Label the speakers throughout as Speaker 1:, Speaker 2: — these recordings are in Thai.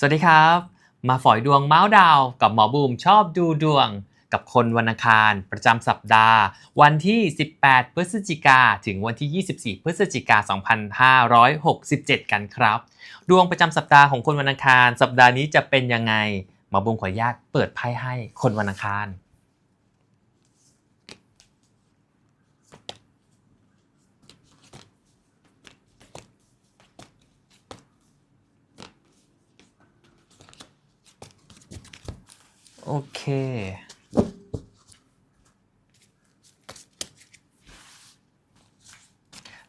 Speaker 1: สวัสดีครับ มาฝอยดวงเมาส์ดาว กับหมอบูมชอบดูดวง กับคนวันอังคารประจำสัปดาห์ วันที่ 18 พฤศจิกาถึงวันที่ 24 พฤศจิกา 2567 กันครับ ดวงประจำสัปดาห์ของคนวันอังคาร สัปดาห์นี้จะเป็นยังไงหมอบูมขออนุญาตเปิดไพ่ให้คนวันอังคาร โอเค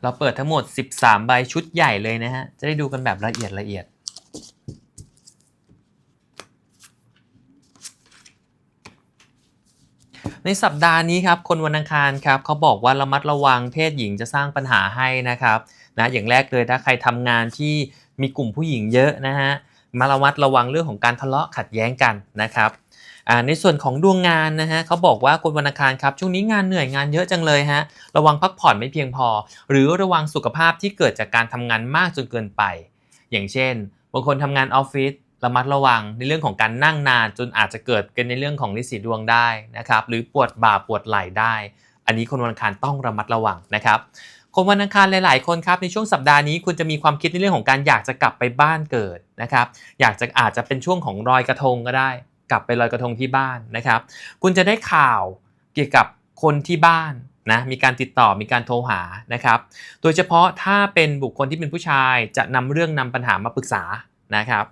Speaker 1: เราเปิดทั้งหมด 13 ใบชุดใหญ่เลยนะฮะ จะได้ดูกันแบบละเอียดละเอียดในสัปดาห์นี้ครับคนวันอังคารครับเขาบอกว่าระมัดระวังเพศหญิงจะสร้างปัญหาให้นะครับนะอย่างแรกเลยถ้าใครทำงานที่มีกลุ่มผู้หญิงเยอะนะฮะมาระมัดระวังเรื่องของการทะเลาะขัดแย้งกันนะครับ อ่าในส่วนของดวงงานนะฮะเขาบอกว่าคนวันอังคารครับช่วงนี้งานเหนื่อยงานเยอะจังเลยฮะระวังพักผ่อนไม่เพียงพอ หรือระวังสุขภาพที่เกิดจากการทำงานมากจนเกินไป อย่างเช่นบางคนทำงานออฟฟิศระมัดระวังในเรื่องของการนั่งนานจนอาจจะเกิดกันในเรื่องของลิสีดวงได้นะครับหรือปวดบ่าปวดไหล่ได้ อันนี้คนวันอังคารต้องระมัดระวังนะครับคนวันอังคารหลาย ๆ คนครับในช่วงสัปดาห์นี้คุณจะมีความคิดในเรื่องของการอยากจะกลับไปบ้านเกิดนะครับอยากจะอาจจะเป็นช่วงของรอยกระทงก็ได้ กลับไปลอยกระทงที่บ้านนะครับ คุณจะได้ข่าวเกี่ยวกับคนที่บ้านนะมีการติดต่อมีการโทรหานะครับ โดยเฉพาะถ้าเป็นบุคคลที่เป็นผู้ชายจะนำเรื่องนำปัญหามาปรึกษานะครับ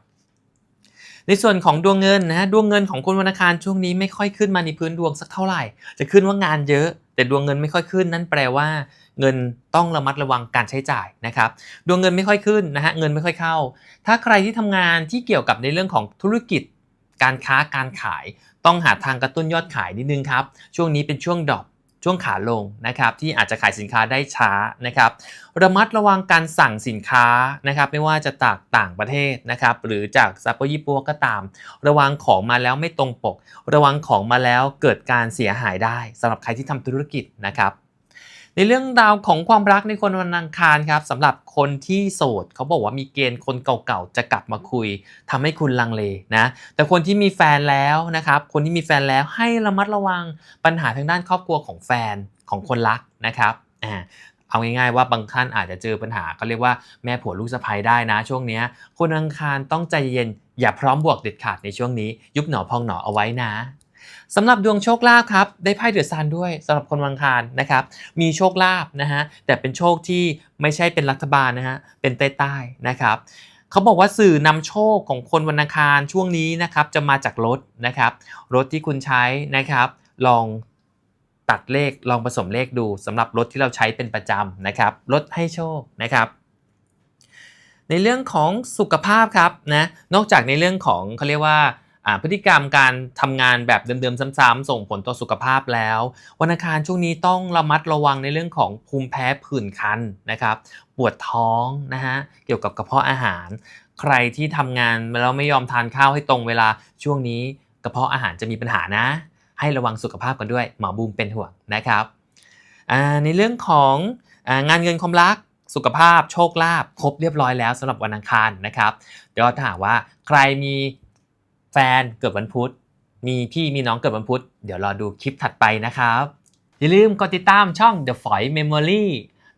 Speaker 1: ในส่วนของดวงเงินนะดวงเงินของคนวันอังคารช่วงนี้ไม่ค่อยขึ้นมาในพื้นดวงสักเท่าไหร่ จะขึ้นว่างานเยอะแต่ดวงเงินไม่ค่อยขึ้น นั่นแปลว่าเงินต้องระมัดระวังการใช้จ่ายนะครับดวงเงินไม่ค่อยขึ้นนะฮะเงินไม่ค่อยเข้า ถ้าใครที่ทำงานที่เกี่ยวกับในเรื่องของธุรกิจ การค้าการขาย ต้องหาทางกระตุ้นยอดขายนิดนึงครับ ช่วงนี้เป็นช่วงดรอปช่วงขาลงนะครับที่อาจจะขายสินค้าได้ช้านะครับระมัดระวังการสั่งสินค้านะครับไม่ว่าจะจากต่างประเทศนะครับหรือจากซัปโปญี่ปุ่นก็ตาม ระวังของมาแล้วไม่ตรงปก ระวังของมาแล้วเกิดการเสียหายได้สำหรับใครที่ทำธุรกิจนะครับ ในเรื่องราวของความรักในคนวันอังคารครับสำหรับคนที่โสดเขาบอกว่ามีเกณฑ์คนเก่าๆจะกลับมาคุยทำให้คุณลังเลนะแต่คนที่มีแฟนแล้วนะครับคนที่มีแฟนแล้วให้ระมัดระวังปัญหาทางด้านครอบครัวของแฟนของคนรักนะครับอ่าเอาง่ายๆว่าบางท่านอาจจะเจอปัญหาเขาเรียกว่าแม่ผัวลูกสะใภ้ได้นะ ช่วงนี้คนอังคารต้องใจเย็นอย่าพร้อมบวกเด็ดขาดในช่วงนี้ ยุบหนอพองหนอเอาไว้นะ สำหรับดวงโชคลาภครับได้ไพ่เดือดซันด้วยสำหรับคนวังคารนะครับมีโชคลาภนะฮะแต่เป็นโชคที่ไม่ใช่เป็นรัฐบาลนะฮะเป็นใต้ๆนะครับเขาบอกว่าสื่อนำโชคของคนวันอังคารช่วงนี้นะครับจะมาจากรถนะครับรถที่คุณใช้นะครับลองตัดเลขลองผสมเลขดูสำหรับรถที่เราใช้เป็นประจำนะครับรถให้โชคนะครับในเรื่องของสุขภาพครับนะนอกจากในเรื่องของเขาเรียกว่า พฤติกรรมการทำงานแบบเดิมๆซ้ำๆส่งผลต่อสุขภาพแล้ว วันอังคารช่วงนี้ต้องระมัดระวังในเรื่องของภูมิแพ้ผื่นคันนะครับ ปวดท้องนะฮะเกี่ยวกับกระเพาะอาหาร ใครที่ทำงานแล้วไม่ยอมทานข้าวให้ตรงเวลาช่วงนี้กระเพาะอาหารจะมีปัญหานะ ให้ระวังสุขภาพกันด้วยหมอบูมเป็นห่วงนะครับในเรื่องของงานเงินความรักสุขภาพโชคลาภครบเรียบร้อยแล้วสำหรับวันอังคารนะครับเดี๋ยวถ้าหากว่าใครมี แฟนเกิดวันพุธ มีพี่มีน้องเกิดวันพุธ เดี๋ยวรอดูคลิปถัดไปนะครับ อย่าลืมกดติดตามช่อง The f o y Memory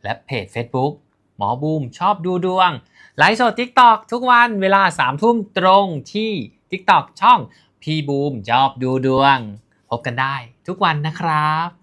Speaker 1: และเพจ Facebook หมอบูมชอบดูดวง ไลฟ์สด TikTok ทุกวันเวลา3ทุ่มตรงที่ TikTok ช่องพี่บูมชอบดูดวง พบกันได้ทุกวันนะครับ